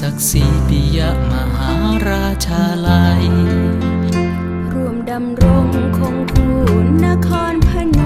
ศักดิ์ศรีปิยมหาราชาลัย รวมดำรงคงคูนนครพนม